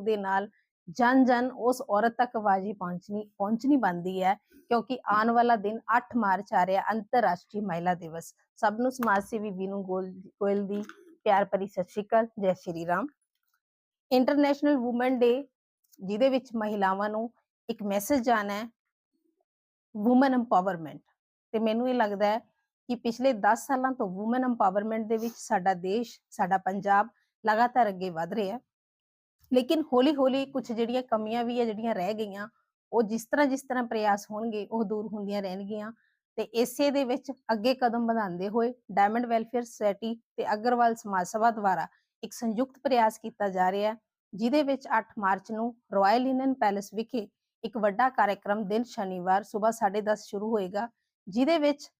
ਦੇ ਨਾਲ ਜਨ ਜਨ ਉਸ ਔਰਤ ਤੱਕ ਆਵਾਜ਼ ਪਹੁੰਚਣੀ ਪਹੁੰਚਣੀ ਬਣਦੀ ਹੈ, ਕਿਉਂਕਿ ਆਉਣ ਵਾਲਾ ਦਿਨ 8 ਮਾਰਚ ਆ ਰਿਹਾ, ਅੰਤਰਰਾਸ਼ਟਰੀ ਮਹਿਲਾ ਦਿਵਸ। ਸਭ ਨੂੰ ਸਮਾਜ ਸੇਵੀ ਵੀਨੂ ਗੋਲ- ਗੋਇਲ ਦੀ ਪਿਆਰ ਭਰੀ ਸਤਿ ਸ਼੍ਰੀ ਅਕਾਲ, ਜੈ Shri Ram. International women day ਜਿਹਦੇ ਵਿੱਚ ਮਹਿਲਾਵਾਂ ਨੂੰ ਇੱਕ ਮੈਸੇਜ ਜਾਣਾ ਹੈ ਔਮਨ ਐਮਪਾਵਰਮੈਂਟ ਤੇ ਮੈਨੂੰ ਇਹ ਲੱਗਦਾ ਹੈ ਕਿ ਪਿਛਲੇ 10 ਸਾਲਾਂ ਤੋਂ ਔਮਨ ਐਮਪਾਵਰਮੈਂਟ ਦੇ ਵਿੱਚ ਸਾਡਾ ਦੇਸ਼, ਸਾਡਾ ਪੰਜਾਬ ਲਗਾਤਾਰ ਅੱਗੇ ਵਧ ਰਿਹਾ ਹੈ। ਲੇਕਿਨ ਹੌਲੀ ਹੌਲੀ ਕੁਝ ਜਿਹੜੀਆਂ ਕਮੀਆਂ ਵੀ ਹੈ ਜਿਹੜੀਆਂ ਰਹਿ ਗਈਆਂ, ਉਹ ਜਿਸ ਤਰ੍ਹਾਂ ਜਿਸ ਤਰ੍ਹਾਂ ਪ੍ਰਯਾਸ ਹੋਣਗੇ, ਉਹ ਦੂਰ ਹੁੰਦੀਆਂ ਰਹਿਣਗੀਆਂ। ਤੇ ਇਸੇ ਦੇ ਵਿੱਚ ਅੱਗੇ ਕਦਮ ਵਧਾਉਂਦੇ ਹੋਏ ਡਾਇਮੰਡ ਵੈਲਫੇਅਰ ਸੁਸਾਇਟੀ ਤੇ ਅਗਰਵਾਲ ਸਮਾਜ ਸਭਾ ਦੁਆਰਾ ਇੱਕ ਸੰਯੁਕਤ ਪ੍ਰਯਾਸ ਕੀਤਾ ਜਾ ਰਿਹਾ ਹੈ, ਜਿਹਦੇ ਵਿੱਚ 8 ਮਾਰਚ ਨੂੰ ਰਾਇਲ ਇੰਡੀਅਨ ਪੈਲੇਸ ਵਿਖੇ ਇੱਕ ਵੱਡਾ ਕਾਰਜਕ੍ਰਮ ਦਿਨ ਸ਼ਨੀਵਾਰ ਸਵੇਰ 10:30 ਸ਼ੁਰੂ ਹੋਏਗਾ, ਜਿਹਦੇ ਵਿੱਚ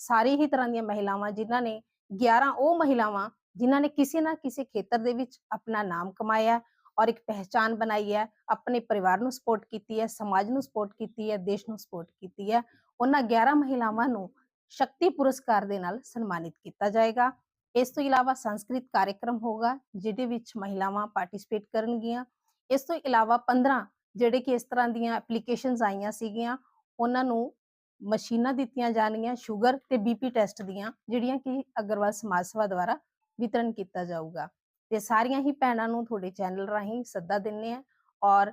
ਸਾਰੀ ਹੀ ਤਰ੍ਹਾਂ ਦੀਆਂ ਮਹਿਲਾਵਾਂ ਜਿਨ੍ਹਾਂ ਨੇ 11 ਉਹ ਮਹਿਲਾਵਾਂ ਜਿਨ੍ਹਾਂ ਨੇ ਕਿਸੇ ਨਾ ਕਿਸੇ ਖੇਤਰ ਦੇ ਵਿੱਚ ਆਪਣਾ ਨਾਮ ਕਮਾਇਆ ਔਰ ਇੱਕ ਪਹਿਚਾਨ ਬਣਾਈ ਹੈ, ਆਪਣੇ ਪਰਿਵਾਰ ਨੂੰ ਸਪੋਰਟ ਕੀਤੀ ਹੈ, ਸਮਾਜ ਨੂੰ ਸਪੋਰਟ ਕੀਤੀ ਹੈ, ਦੇਸ਼ ਨੂੰ ਸਪੋਰਟ ਕੀਤੀ ਹੈ, ਉਹਨਾਂ 11 ਮਹਿਲਾਵਾਂ ਨੂੰ ਸ਼ਕਤੀ ਪੁਰਸਕਾਰ ਦੇ ਨਾਲ ਸਨਮਾਨਿਤ ਕੀਤਾ ਜਾਏਗਾ। ਇਸ ਤੋਂ ਇਲਾਵਾ ਸੰਸਕ੍ਰਿਤ ਕਾਰਜਕ੍ਰਮ ਹੋਗਾ ਜਿਹਦੇ ਵਿੱਚ ਮਹਿਲਾਵਾਂ ਪਾਰਟਿਸਿਪੇਟ ਕਰਨਗੀਆਂ। ਇਸ ਤੋਂ ਇਲਾਵਾ 15 ਜਿਹੜੇ ਕਿ ਇਸ ਤਰ੍ਹਾਂ ਦੀਆਂ ਐਪਲੀਕੇਸ਼ਨਸ ਆਈਆਂ ਸੀਗੀਆਂ, ਉਹਨਾਂ ਨੂੰ ਮਸ਼ੀਨਾਂ ਦਿੱਤੀਆਂ ਜਾਣਗੀਆਂ ਸ਼ੂਗਰ ਤੇ ਬੀਪੀ ਟੈਸਟ ਦੀਆਂ, ਜਿਹੜੀਆਂ ਕਿ ਅਗਰਵਾਲ ਸਮਾਜ ਸੇਵਾ ਦੁਆਰਾ ਵਿਤਰਨ ਕੀਤਾ ਜਾਊਗਾ। ਤੇ ਸਾਰੀਆਂ ਹੀ ਭੈਣਾਂ ਨੂੰ ਤੁਹਾਡੇ ਚੈਨਲ ਰਾਹੀਂ ਸੱਦਾ ਦਿੰਨੇ ਆ ਔਰ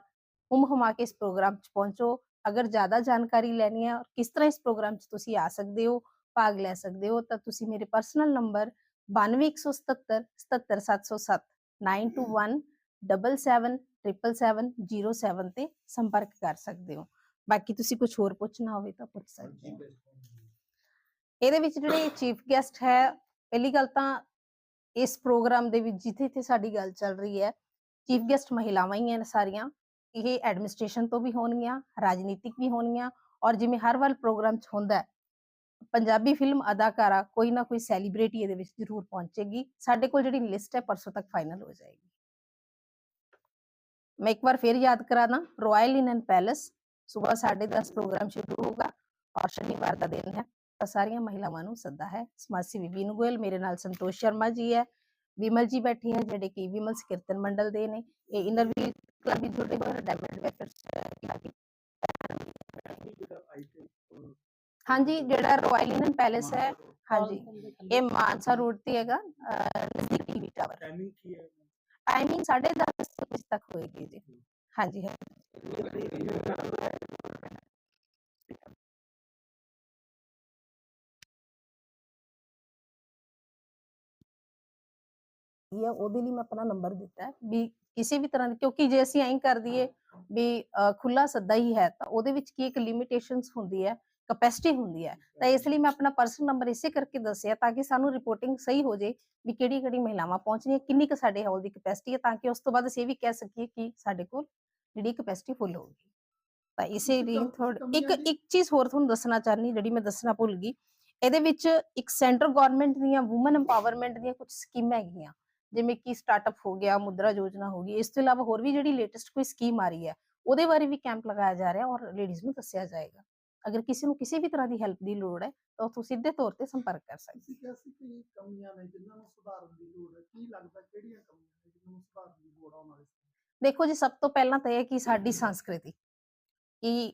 ਹੁਮ ਹੁਮਾ ਕੇ ਇਸ ਪ੍ਰੋਗਰਾਮ 'ਚ ਪਹੁੰਚੋ। ਅਗਰ ਜ਼ਿਆਦਾ ਜਾਣਕਾਰੀ ਲੈਣੀ ਹੈ ਔਰ ਕਿਸ ਤਰ੍ਹਾਂ ਇਸ ਪ੍ਰੋਗਰਾਮ 'ਚ ਤੁਸੀਂ ਆ ਸਕਦੇ ਹੋ ਭਾਗ ਲੈ ਸਕਦੇ ਹੋ ਤਾਂ ਤੁਸੀਂ ਮੇਰੇ ਪਰਸਨਲ ਨੰਬਰ 9217 77707 921 777707 ਤੇ ਸੰਪਰਕ ਕਰ ਸਕਦੇ ਹੋ। ਬਾਕੀ ਤੁਸੀਂ ਕੁਝ ਹੋਰ ਪੁੱਛਣਾ ਹੋਵੇ ਤਾਂ ਪੁੱਛ ਸਕਦੇ ਹੋ। ਇਹਦੇ ਵਿੱਚ ਜਿਹੜੇ ਚੀਫ ਗੈਸਟ ਹੈ ਪਹਿਲੀ ਗੱਲ ਤਾਂ ਇਸ ਪ੍ਰੋਗਰਾਮ ਦੇ ਵਿੱਚ ਜਿੱਥੇ ਜਿੱਥੇ ਸਾਡੀ ਗੱਲ ਚੱਲ ਰਹੀ ਹੈ ਚੀਫ ਗੈਸਟ ਮਹਿਲਾਵਾਂ ਹੀ ਹਨ ਸਾਰੀਆਂ ਇਹ ਐਡਮਿਨਿਸਟ੍ਰੇਸ਼ਨ ਤੋਂ ਵੀ ਹੋਣਗੀਆਂ ਰਾਜਨੀਤਿਕ ਵੀ ਹੋਣਗੀਆਂ ਔਰ ਜਿਵੇਂ ਹਰ ਵਾਰ ਪ੍ਰੋਗਰਾਮ 'ਚ ਹੁੰਦਾ ਹੈ ਪੰਜਾਬੀ ਫਿਲਮ ਅਦਾਕਾਰਾ ਕੋਈ ਨਾ ਕੋਈ ਸੈਲੀਬ੍ਰਿਟੀ ਇਹਦੇ ਵਿੱਚ ਜ਼ਰੂਰ ਪਹੁੰਚੇਗੀ ਸਾਡੇ ਕੋਲ ਜਿਹੜੀ ਲਿਸਟ ਹੈ ਪਰਸੋਂ ਤੱਕ ਫਾਈਨਲ ਹੋ ਜਾਏਗੀ। ਮੈਂ ਇੱਕ ਵਾਰ ਫਿਰ ਯਾਦ ਕਰਾਣਾ ਰਾਇਲ ਇਨ ਪੈਲੇਸ ਸਵੇਰ 10:30 ਪ੍ਰੋਗਰਾਮ ਸ਼ੁਰੂ ਹੋਗਾ ਔਰ ਸ਼ਨੀਵਾਰ ਦਾ ਦਿਨ ਹੈ। ਤਾਂ ਸਾਰੀਆਂ ਮਹਿਲਾਵਾਂ ਨੂੰ ਸੱਦਾ ਹੈ ਸਮਾਜ ਸੇਵੀ ਵੀਨੂ ਗੋਇਲ ਮੇਰੇ ਨਾਲ ਸੰਤੋਸ਼ ਸ਼ਰਮਾ ਜੀ ਹੈ ਵਿਮਲ ਜੀ ਬੈਠੇ ਹੈ ਜਿਹੜੇ ਕਿ ਵਿਮਲ ਕੀਰਤਨ ਮੰਡਲ ਦੇ ਨੇ ਇਹ ਇਨਰਵੀ ਕਲੱਬ ਵੀ ਜੁੜੇ ਹੋਏ ਡਾਇਮੰਡ ਵੈਲਫੇਅਰ ਹਾਂਜੀ ਜਿਹੜਾ ਰਾਇਲ ਇਨ ਪੈਲੇਸ ਹੈ ਹਾਂਜੀ ਇਹ ਮਾਨਸਾ ਰੋਡ ਤੇ ਹੈਗਾ ਅਹ, ਨਜ਼ਦੀਕ ਟੀਵੀ ਟਾਵਰ ਟਾਈਮਿੰਗ ਕੀ ਹੈ ਟਾਈਮਿੰਗ 10:30 ਵਜੇ ਤੱਕ ਹੋਏਗੀ ਜੀ ਹਾਂਜੀ ਹਾਂ ਉਹਦੇ ਲਈ ਮੈਂ ਆਪਣਾ ਨੰਬਰ ਦਿੱਤਾ ਹੈ ਵੀ ਕਿਸੇ ਵੀ ਤਰ੍ਹਾਂ ਦੀ ਕਿਉਂਕਿ ਜੇ ਅਸੀਂ ਐਂ ਕਰ ਦਈਏ ਵੀ ਖੁੱਲਾ ਸੱਦਾ ਹੀ ਹੈ ਤਾਂ ਉਹਦੇ ਵਿੱਚ ਕੀ ਇੱਕ ਲਿਮਿਟੇਸ਼ਨਸ ਹੁੰਦੀ ਹੈ ਕਪੈਸਿਟੀ ਹੁੰਦੀ ਹੈ। ਤਾਂ ਇਸ ਲਈ ਮੈਂ ਆਪਣਾ ਪਰਸਨਲ ਨੰਬਰ ਇਸੇ ਕਰਕੇ ਦੱਸਿਆ ਤਾਂ ਕਿ ਸਾਨੂੰ ਰਿਪੋਰਟਿੰਗ ਸਹੀ ਹੋ ਜੇ ਵੀ ਕਿਹੜੀ ਕਿਹੜੀ ਮਹਿਲਾਵਾਂ ਪਹੁੰਚਣੀਆਂ ਕਿੰਨੀ ਕੁ ਸਾਡੇ ਹਾਲ ਦੀ ਕਪੈਸਿਟੀ ਹੈ ਤਾਂ ਕਿ ਉਸ ਤੋਂ ਬਾਅਦ ਅਸੀਂ ਇਹ ਵੀ ਕਹਿ ਸਕੀਏ ਕਿ ਸਾਡੇ ਕੋਲ ਜਿਹੜੀ ਕਪੈਸਿਟੀ ਫੁੱਲ ਹੋਊਗੀ। ਤਾਂ ਇਸੇ ਲਈ ਥੋੜਾ ਇੱਕ? ਇੱਕ ਚੀਜ਼ ਹੋਰ ਤੁਹਾਨੂੰ ਦੱਸਣਾ ਚਾਹਨੀ ਜਿਹੜੀ ਮੈਂ ਦੱਸਣਾ ਭੁੱਲ ਗਈ ਇਹਦੇ ਵਿੱਚ ਇੱਕ ਸੈਂਟਰ ਗਵਰਨਮੈਂਟ ਦੀਆਂ ਔਮਨ ਐਮਪਾਵਰਮੈਂਟ ਦੀਆਂ ਕੁਝ ਸਕੀਮਾਂ ਹੈਗੀਆਂ। ਜਿਵੇਂ ਕਿ ਸਟਾਰਟਅਪ ਹੋ ਗਿਆ ਮੁਦਰਾ ਯੋਜਨਾ ਹੋ ਗਈ ਇਸ ਤੋਂ ਇਲਾਵਾ ਹੋਰ ਵੀ ਜਿਹੜੀ ਲੇਟੈਸਟ ਕੋਈ ਸਕੀਮ ਆ ਰਹੀ ਹੈ ਉਹਦੇ ਬਾਰੇ ਵੀ ਕੈਂਪ ਲਗਾਇਆ ਜਾ ਰਿਹਾ ਔਰ ਲੇਡੀਜ਼ ਨੂੰ ਦੱਸਿਆ ਜਾਏਗਾ ਅਗਰ ਕਿਸੇ ਨੂੰ ਕਿਸੇ ਵੀ ਤਰ੍ਹਾਂ ਦੀ ਹੈਲਪ ਦੀ ਲੋੜ ਹੈ ਤਾਂ ਉਹ ਸਿੱਧੇ ਤੌਰ ਤੇ ਸੰਪਰਕ ਕਰ ਸਕਦੇ ਕਿਹਾ ਸੀ ਕਿ ਕਮੀਆਂ ਨੇ ਜਿਨ੍ਹਾਂ ਨੂੰ ਸੁਧਾਰਨ ਦੀ ਲੋੜ ਹੈ ਕੀ ਲੱਗਦਾ ਕਿਹੜੀਆਂ ਕਮੀਆਂ ਨੇ ਜਿਨ੍ਹਾਂ ਨੂੰ ਸੁਧਾਰਨ ਦੀ ਲੋੜ ਆਉਣ ਵਾਲੇ ਸਮੇਂ 'ਚ? ਦੇਖੋ ਜੀ ਸਭ ਤੋਂ ਪਹਿਲਾਂ ਤਾਂ ਇਹ ਹੈ ਕਿ ਸਾਡੀ ਸੰਸਕ੍ਰਿਤੀ ਕਿ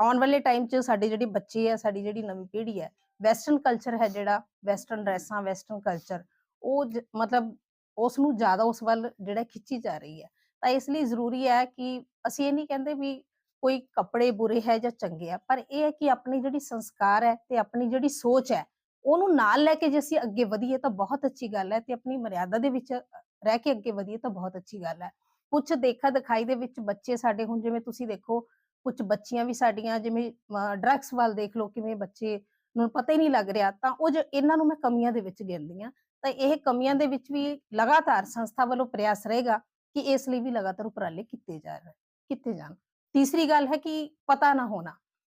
ਆਉਣ ਵਾਲੇ ਟਾਈਮ 'ਚ ਸਾਡੇ ਜਿਹੜੇ ਬੱਚੇ ਆ ਸਾਡੀ ਜਿਹੜੀ ਨਵੀਂ ਪੀੜ੍ਹੀ ਹੈ ਵੈਸਟਰਨ ਕਲਚਰ ਹੈ ਜਿਹੜਾ ਵੈਸਟਰਨ ਡਰੈਸਾਂ ਵੈਸਟਰਨ ਕਲਚਰ ਉਹ ਮਤਲਬ ਉਸ ਨੂੰ ਜ਼ਿਆਦਾ ਉਸ ਵੱਲ ਜਿਹੜਾ ਖਿੱਚੀ ਜਾ ਰਹੀ ਹੈ। ਤਾਂ ਇਸ ਲਈ ਜ਼ਰੂਰੀ ਹੈ ਕਿ ਅਸੀਂ ਇਹ ਨਹੀਂ ਕਹਿੰਦੇ ਵੀ ਕੋਈ ਕੱਪੜੇ ਬੁਰੇ ਹੈ ਜਾਂ ਚੰਗੇ ਆ ਪਰ ਇਹ ਹੈ ਕਿ ਆਪਣੀ ਜਿਹੜੀ ਸੰਸਕਾਰ ਹੈ ਤੇ ਆਪਣੀ ਜਿਹੜੀ ਸੋਚ ਹੈ, ਉਹਨੂੰ ਨਾਲ ਲੈ ਕੇ ਜੇ ਅਸੀਂ ਅੱਗੇ ਵਧੀਏ ਤਾਂ ਬਹੁਤ ਅੱਛੀ ਗੱਲ ਹੈ ਤੇ ਆਪਣੀ ਮਰਿਆਦਾ ਦੇ ਵਿੱਚ ਰਹਿ ਕੇ ਅੱਗੇ ਵਧੀਏ ਤਾਂ ਬਹੁਤ ਅੱਛੀ ਗੱਲ ਹੈ। ਕੁਝ ਦੇਖਾ ਦਿਖਾਈ ਦੇ ਵਿੱਚ ਬੱਚੇ ਸਾਡੇ ਹੁਣ ਜਿਵੇਂ ਤੁਸੀਂ ਦੇਖੋ ਕੁਝ ਬੱਚੀਆਂ ਵੀ ਸਾਡੀਆਂ ਜਿਵੇਂ ਡਰੱਗਸ ਵੱਲ ਦੇਖ ਲਓ ਕਿਵੇਂ ਬੱਚੇ ਨੂੰ ਪਤਾ ਹੀ ਨਹੀਂ ਲੱਗ ਰਿਹਾ ਤਾਂ ਉਹ ਇਹਨਾਂ ਨੂੰ ਮੈਂ ਕਮੀਆਂ ਦੇ ਵਿੱਚ ਗਿਣਦੀ ਹਾਂ। ਤਾਂ ਇਹ ਕਮੀਆਂ ਦੇ ਵਿੱਚ ਵੀ ਲਗਾਤਾਰ ਸੰਸਥਾ ਵੱਲੋਂ ਪ੍ਰਯਾਸ ਰਹੇਗਾ ਕਿ ਇਸ ਲਈ ਵੀ ਲਗਾਤਾਰ ਉਪਰਾਲੇ ਕੀਤੇ ਜਾ ਰਹੇ, ਕੀਤੇ ਜਾਣ। ਤੀਸਰੀ ਗੱਲ ਹੈ ਕਿ ਪਤਾ ਨਾ ਹੋਣਾ।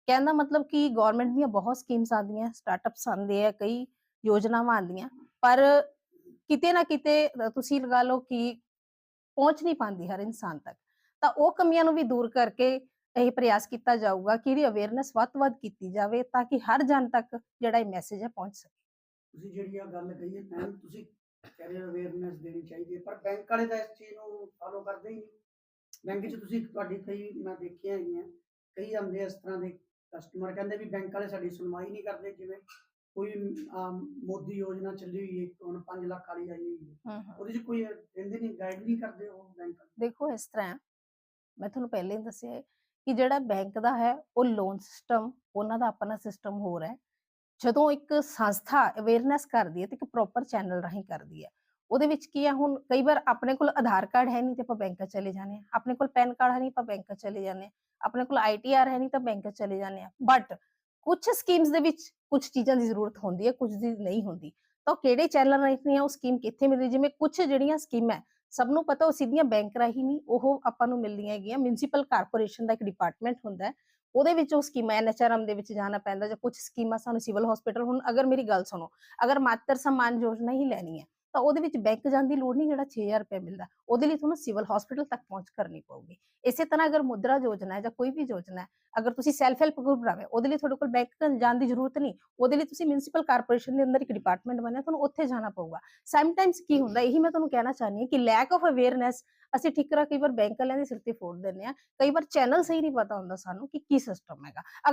ਕਹਿੰਦਾ ਮਤਲਬ ਕਿ ਗਵਰਨਮੈਂਟ ਦੀਆਂ ਬਹੁਤ ਸਕੀਮਸ ਆਉਂਦੀਆਂ ਸਟਾਰਟਅਪਸ ਆਉਂਦੇ ਆ, ਕਈ ਯੋਜਨਾਵਾਂ ਆਉਂਦੀਆਂ, ਪਰ ਕਿਤੇ ਨਾ ਕਿਤੇ ਤੁਸੀਂ ਲਗਾ ਲਓ ਕਿ ਪਹੁੰਚ ਨਹੀਂ ਪਾਉਂਦੀ ਹਰ ਇਨਸਾਨ ਤੱਕ। ਤਾਂ ਉਹ ਕਮੀਆਂ ਨੂੰ ਵੀ ਦੂਰ ਕਰਕੇ ਇਹ ਪ੍ਰਯਾਸ ਕੀਤਾ ਜਾਊਗਾ ਕਿ ਇਹਦੀ ਅਵੇਅਰਨੈਸ ਵੱਧ ਤੋਂ ਵੱਧ ਕੀਤੀ ਜਾਵੇ ਤਾਂ ਕਿ ਹਰ ਜਨ ਤੱਕ ਜਿਹੜਾ ਇਹ ਮੈਸੇਜ ਹੈ ਪਹੁੰਚ ਸਕੇ। ਤੁਸੀਂ ਜਿਹੜੀ ਆ ਗੱਲ ਕਹੀ ਹੈ ਤੁਸੀਂ ਹੋ ਅਵੇਅਰਨੈਸ ਦੇਣੀ ਚਾਹੀਦੀ ਹੈ ਪਰ ਬੈਂਕ ਵਾਲੇ ਤਾਂ ਇਸ ਚੀਜ਼ ਨੂੰ ਫਾਲੋ ਕਰਦੇ ਹੀ ਨਹੀਂ। ਬੈਂਕ 'ਚ ਤੁਸੀਂ ਤੁਹਾਡੀ ਕਈ ਮੈਂ ਦੇਖੀਆਂ ਹੈਗੀਆਂ ਕਈ ਆਉਂਦੇ ਇਸ ਤਰ੍ਹਾਂ ਦੇ ਕਸਟਮਰ ਕਹਿੰਦੇ ਵੀ ਬੈਂਕ ਵਾਲੇ ਸਾਡੀ ਸੁਣਵਾਈ ਨਹੀਂ ਕਰਦੇ ਜਿਵੇਂ ਕੋਈ ਮੋਦੀ ਯੋਜਨਾ ਚੱਲੀ ਹੋਈ ਹੈ ਹੁਣ 5 ਲੱਖ ਵਾਲੀ ਆਈ ਹੋਈ ਹੈ। ਉਹਦੇ 'ਚ ਕੋਈ ਕਹਿੰਦੇ ਨਹੀਂ ਗਾਈਡ ਨਹੀਂ ਕਰਦੇ ਉਹ ਬੈਂਕ ਦੇਖੋ ਇਸ ਤਰ੍ਹਾਂ ਮੈਂ ਤੁਹਾਨੂੰ ਪਹਿਲੇ ਹੀ ਦੱਸਿਆ ਕਿ ਜਿਹੜਾ ਬੈਂਕ ਦਾ ਹੈ ਉਹ ਲੋਨ ਸਿਸਟਮ ਉਹਨਾਂ ਦਾ ਆਪਣਾ ਸਿਸਟਮ ਹੋਰ ਹੈ। ਜਦੋਂ ਇੱਕ ਸੰਸਥਾ ਅਵੇਅਰਨੈਸ ਕਰਦੀ ਹੈ ਤੇ ਇੱਕ ਪ੍ਰੋਪਰ ਚੈਨਲ ਰਾਹੀਂ ਕਰਦੀ ਹੈ, ਉਹਦੇ ਵਿੱਚ ਕੀ ਹੈ ਹੁਣ ਕਈ ਵਾਰ ਆਪਣੇ ਕੋਲ ਆਧਾਰ ਕਾਰਡ ਹੈ ਨਹੀਂ ਤੇ ਆਪਾਂ ਬੈਂਕ ਚਲੇ ਜਾਂਦੇ ਹਾਂ, ਆਪਣੇ ਕੋਲ ਪੈਨ ਕਾਰਡ ਹੈ ਨਹੀਂ ਆਪਾਂ ਬੈਂਕ ਚਲੇ ਜਾਂਦੇ ਹਾਂ, ਆਪਣੇ ਕੋਲ ਆਈਟੀਆਰ ਹੈ ਨਹੀਂ ਤਾਂ ਬੈਂਕ ਚਲੇ ਜਾਂਦੇ ਹਾਂ ਬਟ ਕੁਝ ਸਕੀਮਸ ਦੇ ਵਿੱਚ ਕੁਝ ਚੀਜ਼ਾਂ ਦੀ ਜ਼ਰੂਰਤ ਹੁੰਦੀ ਹੈ ਕੁਝ ਦੀ ਨਹੀਂ ਹੁੰਦੀ, ਤਾਂ ਕਿਹੜੇ ਚੈਨਲ ਰਾਹੀਂ ਉਹ ਸਕੀਮ ਕਿੱਥੇ ਮਿਲਦੀ ਜਿਵੇਂ ਕੁਝ ਜਿਹੜੀਆਂ ਸਕੀਮਾਂ ਸਭ ਨੂੰ ਪਤਾ ਉਹ ਸਿੱਧੀਆਂ ਬੈਂਕ ਰਾਹੀਂ ਨਹੀਂ, ਉਹ ਆਪਾਂ ਨੂੰ ਮਿਲਦੀਆਂ ਹੈਗੀਆਂ ਮਿਊਨਿਸਪਲ ਕਾਰਪੋਰੇਸ਼ਨ ਦਾ ਇੱਕ ਡਿਪਾਰਟਮੈਂਟ ਹੁੰਦਾ ਹੈ ਉਹਦੇ ਵਿੱਚ ਉਹ ਸਕੀਮਾਂ ਐਨਐਚਆਰਐਮ ਦੇ ਵਿੱਚ ਜਾਣਾ ਪੈਂਦਾ ਜਾਂ ਕੁਝ ਸਕੀਮਾਂ ਸਾਨੂੰ ਸਿਵਲ ਹਸਪੀਟਲ ਹੁਣ ਅਗਰ ਮੇਰੀ ਗੱਲ ਸੁਣੋ, ਅਗਰ ਮਾਤਰ ਸਮਾਨ ਯੋਜਨਾ ਹੀ ਲੈਣੀ ਹੈ ਤਾਂ ਉਹਦੇ ਵਿੱਚ ਬੈਂਕ ਜਾਣ ਦੀ ਲੋੜ ਨਹੀਂ ਜਿਹੜਾ 6000 ਰੁਪਏ ਮਿਲਦਾ। ਉਹਦੇ ਲਈ ਤੁਹਾਨੂੰ ਸਿਵਲ ਹਸਪੀਟਲ ਤੱਕ ਪਹੁੰਚ ਕਰਨੀ ਪਊਗੀ। ਇਸੇ ਤਰ੍ਹਾਂ ਅਗਰ ਮੁਦਰਾ ਯੋਜਨਾ ਹੈ ਜਾਂ ਕੋਈ ਵੀ ਯੋਜਨਾ ਹੈ, ਅਗਰ ਤੁਸੀਂ ਸੈਲਫ ਹੈਲਪ ਗਰੁੱਪ ਬਣਾਵੇ, ਉਹਦੇ ਲਈ ਤੁਹਾਡੇ ਕੋਲ ਬੈਂਕ ਜਾਣ ਦੀ ਜ਼ਰੂਰਤ ਨਹੀਂ। ਉਹਦੇ ਲਈ ਤੁਸੀਂ ਮਿਊਨਿਸਪਲ ਕਾਰਪੋਰੇਸ਼ਨ ਦੇ ਅੰਦਰ ਇੱਕ ਡਿਪਾਰਟਮੈਂਟ ਬਣਿਆ, ਤੁਹਾਨੂੰ ਉੱਥੇ ਜਾਣਾ ਪਊਗਾ। ਸਮਟਾਈਮਸ ਕੀ ਹੁੰਦਾ, ਇਹੀ ਮੈਂ ਤੁਹਾਨੂੰ ਕਹਿਣਾ ਚਾਹਨੀ ਹਾਂ ਕਿ ਲੈਕ ਆਫ ਅਵੇਅਰਨੈਸ ਅਸੀਂ ਠਿਕਰਾ ਕਈ ਵਾਰ ਬੈਂਕ ਵਾਲਿਆਂ ਦੇ ਸਿਰ ਤੇ ਫੋੜ ਦਿੰਦੇ ਆ ਕਈ ਵਾਰ ਚੈਨਲ ਸਹੀ ਨਹੀਂ ਪਤਾ ਹੁੰਦਾ ਸਾਨੂੰ ਕਿ ਕੀ ਸਿਸਟਮ ਹੈਗਾ। ਅਗਰ